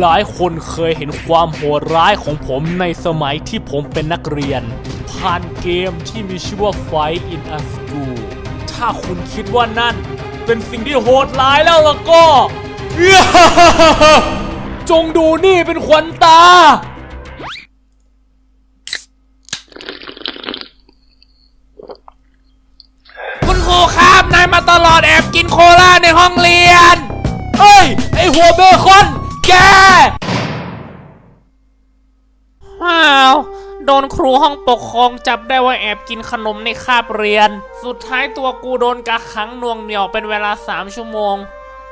หลายคนเคยเห็นความโหดร้ายของผมในสมัยที่ผมเป็นนักเรียน ผ่านเกมที่มีชื่อว่า Fight in a School ถ้าคุณคิดว่านั่น เป็นสิ่งที่โหดร้ายแล้วล่ะก็ จงดูนี่เป็นขวัญตา คุณครูครับนายมาตลอดแอบกินโคลาในห้องเรียนเฮ้ย ไอหัวเบคอน นครูห้องปกครองจับได้ว่าแอบกินขนมในคาบเรียน สุดท้ายตัวกูโดนกักขังน่วงเหนี่ยวเป็นเวลา 3 ชั่วโมง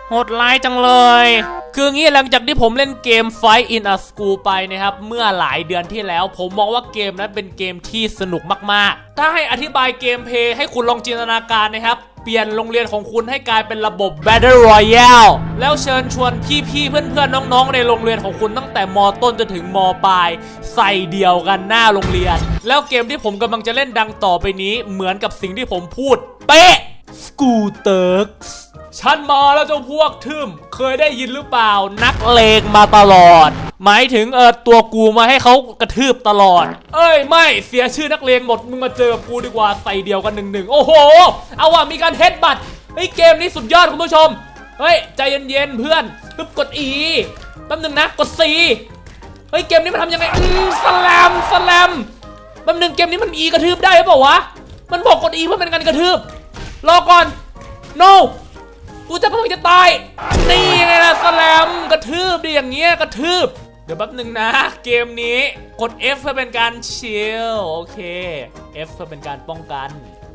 โหดร้ายจังเลย คืองี้หลังจากที่ผมเล่นเกม Fight in a School ไปนะครับ เมื่อหลายเดือนที่แล้ว ผมมองว่าเกมนั้นเป็นเกมที่สนุกมากๆ ถ้าให้อธิบายเกมเพย์ให้คุณลองจินตนาการนะครับ เปลี่ยนโรงเรียนของคุณให้กลายเป็นระบบ Battle Royale แล้วเชิญชวนพี่ๆเพื่อนๆน้องๆ ในโรงเรียนของคุณตั้งแต่มต้นจนถึงมปลาย ใส่เดียวกันหน้าโรงเรียน แล้วเกมที่ผมกำลังจะเล่นดังต่อไปนี้เหมือนกับสิ่งที่ผมพูด เป๊ะ School Turks ฉันมาแล้วเจ้าพวกทึมเคยได้ยินหรือเปล่า นักเลงมาตลอด หมายถึงเออตัวกูมาให้เขากระทืบตลอด เอ้ยไม่เสียชื่อนักเลงหมดมึงมาเจอกับกูดีกว่าใส่เดียวกันหนึ่งหนึ่งโอ้โห เอาว่ะมีการเฮดบัตเฮ้ยเกมนี้สุดยอดคุณผู้ชม เฮ้ยใจเย็นๆเพื่อนปึ๊บกด E แป๊บนึงนะกด C เฮ้ยเกมนี้มันทำยังไงอืมสแลมสแลมแป๊บนึงเกมนี้มัน E กระทืบได้หรือเปล่าวะมันบอกกด E เพื่อเป็นการกระทืบรอก่อน no กูจะกำลังจะตาย นี่ไงล่ะสแลมกระทืบดิอย่างเงี้ยกระทืบ เดี๋ยวแป๊บหนึ่งนะ เกมนี้กด F เพื่อเป็นการชิลโอเค F เพื่อเป็นการป้องกัน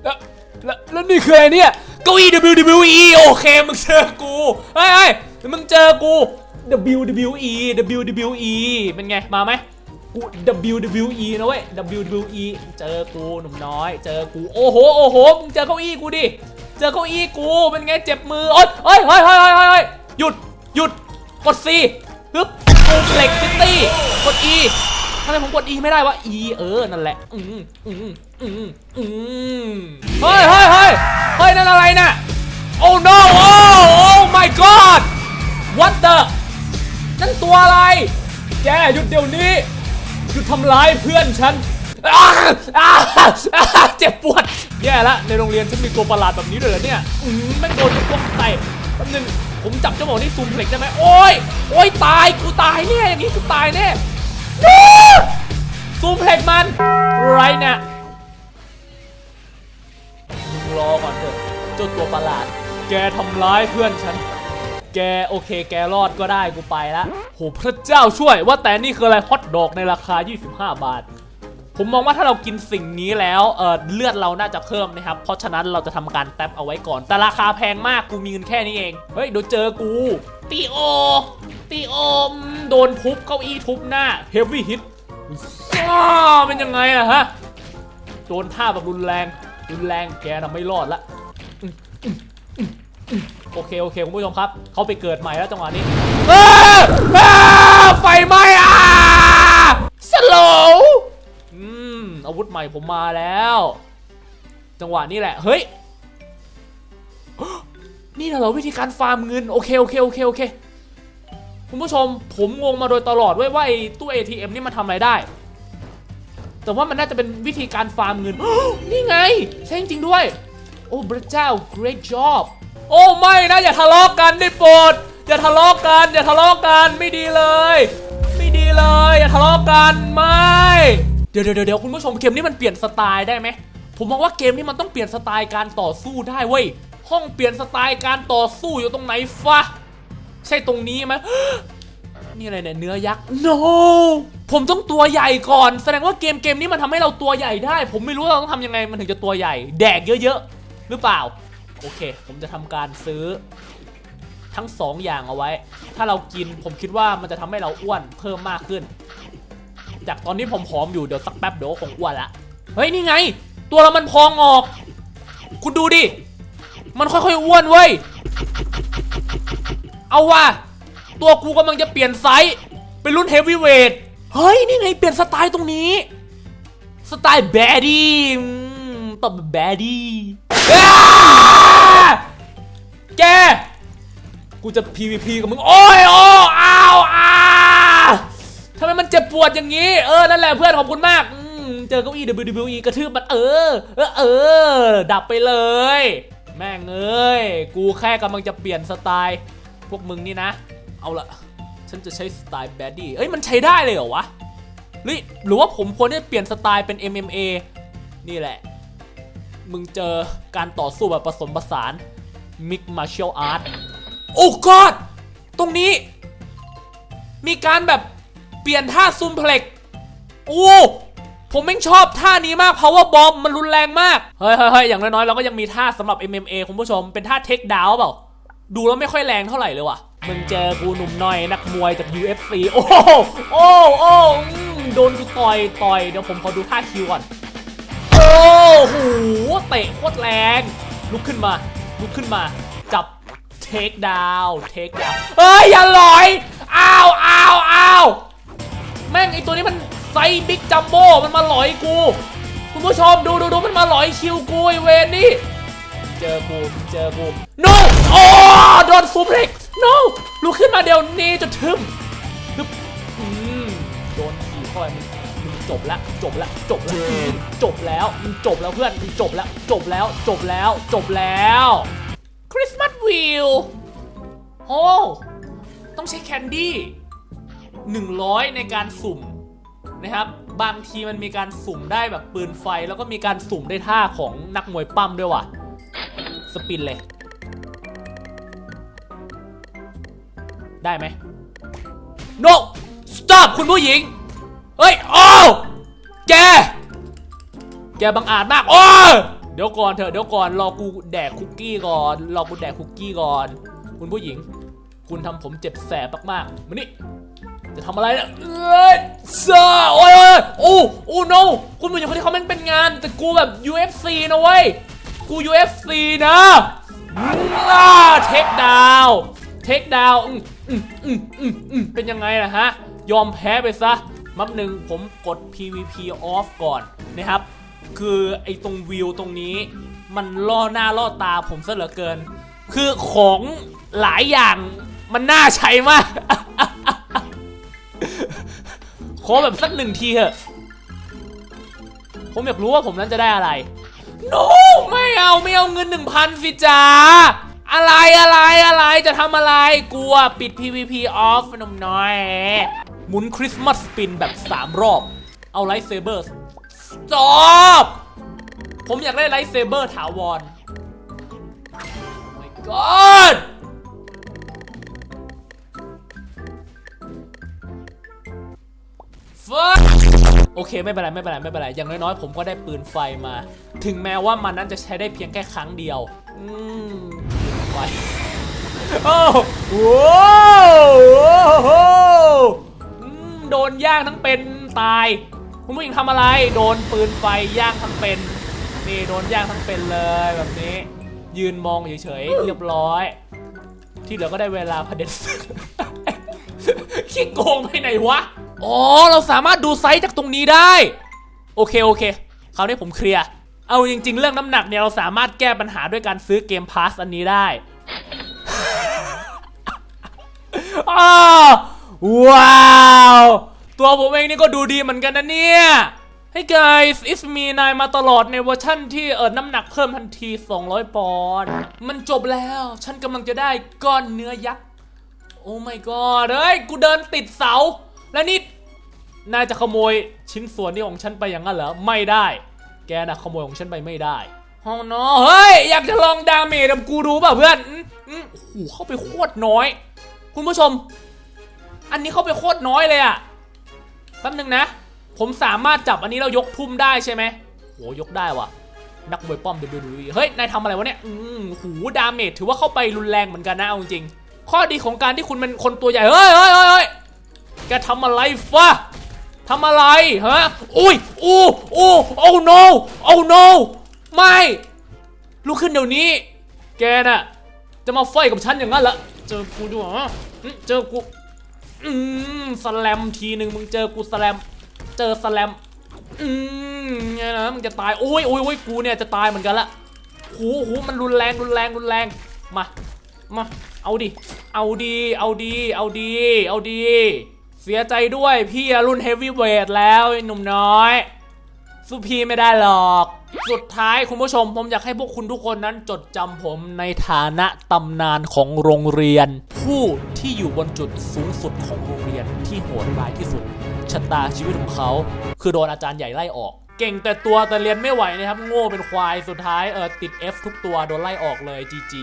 แล้วแล้วแล้วนี่คืออะไรเนี่ยเก้าอี้ WWE โอเคมึงเจอกูเฮ้ยเฮ้ยมึงเจอกู WWE WWE เป็นไงมาไหมกู WWE นะเว้ย WWE เจอกูหนุ่มน้อย เจอกู โอ้โห โอ้โห มึงเจอเก้าอี้กูดิ เจอเก้าอี้กูเป็นไงเจ็บมือโอ๊ยเฮ้ยเฮ้ยเฮ้ยเฮ้ยหยุดหยุดกด C ฮึบกูเฟล็กซิตี้กด E ทำไมผมกด E ไม่ได้วะ E เออนั่นแหละอืมอืมอืมอืมเฮ้ยเฮ้ยเฮ้ยเฮ้ยนั่นอะไรน่ะ Oh no Oh Oh my god What the นั่นตัวอะไร แกหยุดเดี๋ยวนี้ หยุดทำร้ายเพื่อนฉัน อ้าอ้าอ้าเจ็บปวด แย่ละในโรงเรียนฉันมีตัวประหลาดแบบนี้ด้วยเหรอเนี่ยอืมไม่งโดนพวกใส่แป๊บนึงผมจับเจ้าหมอนี่ซูมเพล็กได้ไหมโอ้ยโอ้ยตายกูตายแน่อย่างนี้กูตายแน่นูซูมเพล็กมันไรเนี่ยมึงรอก่อนเถอะเจ้าตัวประหลาด แกทำร้ายเพื่อนฉัน แกโอเค แกรอดก็ได้กูไปละโหพระเจ้าช่วยว่าแต่นี่คืออะไรฮอตดอกในราคา 25 บาท ผมมองว่าถ้าเรากินสิ่งนี้แล้วเเลือดเราน่าจะเพิ่มนะครับ เพราะฉะนั้นเราจะทำการแท็บเอาไว้ก่อน แต่ราคาแพงมากกูมีเงินแค่นี้เอง เฮ้ยเดี๋ยวเจอกูตีโอตีโอมโดนทุบเก้าอี้ทุบหน้าเฮฟวี่ฮิตอ้าเป็นยังไงอะฮะ โดนท่าแบบรุนแรง รุนแรงแกน่ะไม่รอดละโอเค โอเค คุณผู้ชมครับ เขาไปเกิดใหม่แล้วจังหวะนี้ไฟไหม้อะ อาวุธใหม่ผมมาแล้ว จังหวะนี้แหละ เฮ้ย นี่เหรอวิธีการฟาร์มเงิน โอเคโอเคโอเคโอเค คุณผู้ชมผมงงมาโดยตลอดว่าไอ้ตู้ ATM นี่มันทำอะไรได้ แต่ว่ามันน่าจะเป็นวิธีการฟาร์มเงิน นี่ไง ใช่จริงด้วย โอ้พระเจ้า great job โอ้ไม่นะอย่าทะเลาะกันได้โปรดอย่าทะเลาะกันอย่าทะเลาะกันไม่ดีเลย ไม่ดีเลย อย่าทะเลาะกันไม่ ดี๋ยวเดี๋ยวเดี๋ยวคุณผู้ชมเกมนี้มันเปลี่ยนสไตล์ได้ไหมผมมองว่าเกมนี้มันต้องเปลี่ยนสไตล์การต่อสู้ได้เว้ยห้องเปลี่ยนสไตล์การต่อสู้อยู่ตรงไหนฟะใช่ตรงนี้ไหมนี่อะไรเนี่ยเนื้อยักษ์ no ผมต้องตัวใหญ่ก่อน แสดงว่าเกมเกมนี้มันทำให้เราตัวใหญ่ได้ ผมไม่รู้เราต้องทำยังไงมันถึงจะตัวใหญ่ แดกเยอะๆ หรือเปล่า โอเค ผมจะทำการซื้อ ทั้งสองอย่างเอาไว้ ถ้าเรากินผมคิดว่ามันจะทำให้เราอ้วนเพิ่มมากขึ้น จากตอนนี้ผมผอมอยู่เดี๋ยวสักแป๊บเดี๋ยวคงอ้วนละเฮ้ยนี่ไง ตัวเรามันพองออก คุณดูดิ มันค่อยๆอ้วนเว้ย เอาว่ะตัวกูกำลังจะเปลี่ยนไซส์เป็นรุ่นเฮฟวีเวทเฮ้ยนี่ไงเปลี่ยนสไตล์ตรงนี้ สไตล์แบดดี้ตบแบดดี้แก กูจะ PVP กับมึง โอ้ยโอ้อ้าวอ้า ทำไมมันเจ็บปวดอย่างนี้ เออ นั่นแหละเพื่อนขอบคุณมากอืมเจอเก้าอี้ WWE กระทืบมันเออ เออ เออ ดับไปเลย แม่งเอ้ย กูแค่กำลังจะเปลี่ยนสไตล์ พวกมึงนี่นะ เอาละ ฉันจะใช้สไตล์แบดดี้ เอ้ย มันใช้ได้เลยเหรอวะ หรือหรือว่าผมควรจะเปลี่ยนสไตล์เป็น MMA นี่แหละ มึงเจอการต่อสู้แบบผสมผสาน Mix Martial Art โอ้ God ตรงนี้ มีการแบบ ปลี่ยนท่าซุมเพล็กโอ้ผมแม่งชอบท่านี้มาก power bomb มันรุนแรงมากเฮ้ยเฮ้ยเฮ้ยอย่างน้อยๆ เราก็ยังมีท่าสำหรับ MMA คุณผู้ชม เป็นท่าเทคดาวเปล่า ดูแล้วไม่ค่อยแรงเท่าไหร่เลยว่ะ มึงเจอกูหนุ่มน้อยนักมวยจาก UFC โอ้โหโอ้โอ้โดนกูต่อยต่อย เดี๋ยวผมขอดูท่าคิวก่อน โอ้โหเตะโคตรแรง ลุกขึ้นมา ลุกขึ้นมา จับเทคดาวเทคดาวเอ้ยอย่าลอย อ้าวอ้าวอ้าว แม่งไอตัวนี้มันไซบิ๊กจัมโบ้มันมาหลอยกู คุณผู้ชมดูดูดูมันมาหลอยคิวกูไอเวนนี่เจอกูเจอกู no โอ้โดนซูเปอร์เล็ก no ลุกขึ้นมาเดี๋ยวนี้จะทึมทึบอืมโดนขี่เข้าไปมึงมึงจบแล้วจบแล้วจบแล้วจบแล้วมึงจบแล้วเพื่อนมึงจบแล้วจบแล้วจบแล้วจบแล้วคริสต์มาสวิวโอ้ต้องใช้แคนดี้ 100 ในการสุ่มนะครับ บางทีมันมีการสุ่มได้แบบปืนไฟ แล้วก็มีการสุ่มได้ท่าของนักมวยปั้มด้วยว่ะ สปินเลย ได้ไหม no stop คุณผู้หญิง เฮ้ย โอ้ แก แกบังอาจมาก โอ้ เดี๋ยวก่อนเถอะ เดี๋ยวก่อน รอกูแดกคุกกี้ก่อน รอกูแดกคุกกี้ก่อน คุณผู้หญิง คุณทำผมเจ็บแสบมากๆมานี่ จะทำอะไรเนี่ยเอ้ยซาโอ้ยโอ้ยโอ้โอ้ no คุณผู้หญิงคนนี้เขาเป็นงาน แต่กูแบบ UFC นะเว้ย กู UFC นะล่าเทคดาวเทคดาวอืมอืมอืมอืมอืมเป็นยังไงล่ะฮะ ยอมแพ้ไปซะ มับหนึ่งผมกด PVP off ก่อนนะครับ คือไอ้ตรงวิวตรงนี้ มันล่อหน้าล่อตาผมซะเหลือเกิน คือของหลายอย่างมันน่าใช้มาก ขอแบบสักหนึ่งทีเถอะ ผมอยากรู้ว่าผมนั้นจะได้อะไร โน no! ไม่เอาไม่เอาเงินหนึ่งพันสิจ้าอะไรอะไรอะไรจะทำอะไรกลัวปิด PVP off นมน้อย หมุนคริสต์มาสสปินแบบ 3 รอบ เอาไลท์เซเบอร์ stop ผมอยากได้ไลท์เซเบอร์ถาวร my god โอเคไม่เป็นไรไม่เป็นไรไม่เป็นไรอย่างน้อยๆ ผมก็ได้ปืนไฟมา ถึงแม้ว่ามันนั้นจะใช้ได้เพียงแค่ครั้งเดียวอืมปืนไฟโอ้โหอืมโดนย่างทั้งเป็นตาย คุณผู้หญิงทำอะไร โดนปืนไฟย่างทั้งเป็นนี่โดนย่างทั้งเป็นเลยแบบนี้ ยืนมองเฉยๆเรียบร้อย ที่เหลือก็ได้เวลาพเด็จขี้โกงไปไหนวะ อ๋อ เราสามารถดูไซส์จากตรงนี้ได้ โอเค โอเค คราวนี้ผมเคลียร์ เอาจริง ๆ เรื่องน้ำหนักเนี่ย เราสามารถแก้ปัญหาด้วยการซื้อเกมพาสอันนี้ได้อ้าวว้าว ตัวผมเองนี่ก็ดูดีเหมือนกันนะเนี่ย Hey guys it's me นายมาตลอดในเวอร์ชั่นที่เออน้ำหนักเพิ่มทันที 200 ปอนด์มันจบแล้ว ฉันกำลังจะได้ก้อนเนื้อยักษ์ โอ้ my god เฮ้ย กูเดินติดเสา นายจะขโมยชิ้นส่วนนี้ของฉันไปอย่างนั้นเหรอ ไม่ได้ แกน่ะขโมยของฉันไปไม่ได้ห้องนอเฮ้ย อยากจะลองดาเมจกับกูดูป่ะเพื่อนอืมอืมโอ้โหเข้าไปโคตรน้อย คุณผู้ชม อันนี้เข้าไปโคตรน้อยเลยอะแป๊บนึงนะ ผมสามารถจับอันนี้แล้วยกทุ่มได้ใช่ไหมโหยกได้ว่ะ นักมวยป้อม WWE เฮ้ย นายทำอะไรวะเนี่ย อืมหูดาเมจถือว่าเข้าไปรุนแรงเหมือนกันนะเอาจริงๆข้อดีของการที่คุณเป็นคนตัวใหญ่ เฮ้ยเฮ้ยเฮ้ยเฮ้ยแกทำอะไรฟะ ทำอะไรฮะอุ้ยอู้อู้โอ้ no โอ้ no ไม่ลุกขึ้นเดี๋ยวนี้ แกน่ะจะมาไฟกับฉันอย่างนั้นเหรอเจอกูด้วยเหรออืมเจอกูอืมสแลมทีหนึ่งมึงเจอกูสแลม เจอสแลมอืมเนี่ยนะมึงจะตายโอ้ยโอ้ยโอ้ยกูเนี่ยจะตายเหมือนกันละหูหูมันรุนแรงรุนแรงรุนแรงมามาเอาดิเอาดีเอาดีเอาดีเอาดี เสียใจด้วยพี่รุ่นเฮฟวีเวทแล้วหนุ่มน้อยสู้พี่ไม่ได้หรอก สุดท้ายคุณผู้ชมผมอยากให้พวกคุณทุกคนนั้นจดจำผมในฐานะตำนานของโรงเรียน ผู้ที่อยู่บนจุดสูงสุดของโรงเรียนที่โหดร้ายที่สุดชะตาชีวิตของเขา คือโดนอาจารย์ใหญ่ไล่ออก เก่งแต่ตัวแต่เรียนไม่ไหวนะครับ โง่เป็นควายสุดท้ายเออติด F ทุกตัวโดนไล่ออกเลย GG